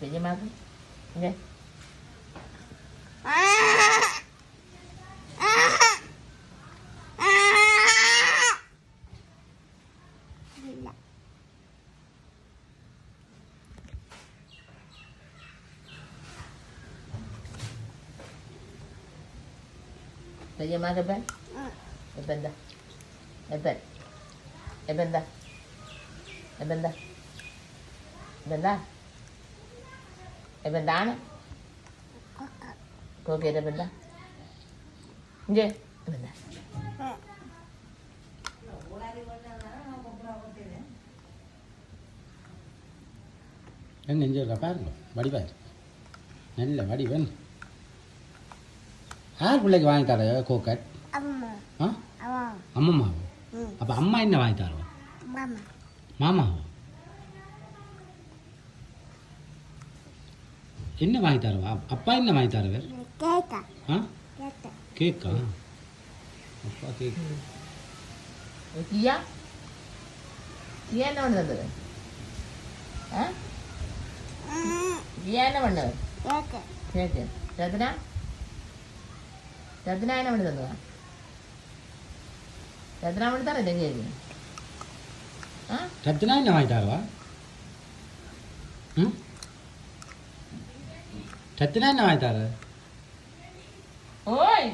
Benjamin. Okay. Benjamin Eben. Eben dah. Eben. Eben dah. Eben dah. bên dah. ఏమంటాను కోకేరా బిడ్డ ఇంకే బిడ్డ என்ன நெஞ்சிடல பாருங்க வடிவார் நல்ல வடிவன் யார் பிள்ளைக்கு வாங்கி தர கோக்கட் அம்மம்மாவோ அப்போ அம்மா என்ன வாங்கி தருவா மாமாவோ என்ன வாங்கி தரவா? அப்பா என்ன வாங்கி தரவர் ஆ? கேக்கா. அப்பா கேக் கியா கியா என்ன பண்ணது கியா என்ன பண்ணது கேக்கு. ரத்னா? ரத்னா என்ன பண்ணி தந்ததா? ரத்னா பண்ணி தரല്ലേ கேக்கு? ரத்னா என்ன வாங்கி தரவா? ரத்னா என்ன வாங்கி தர ഓയ്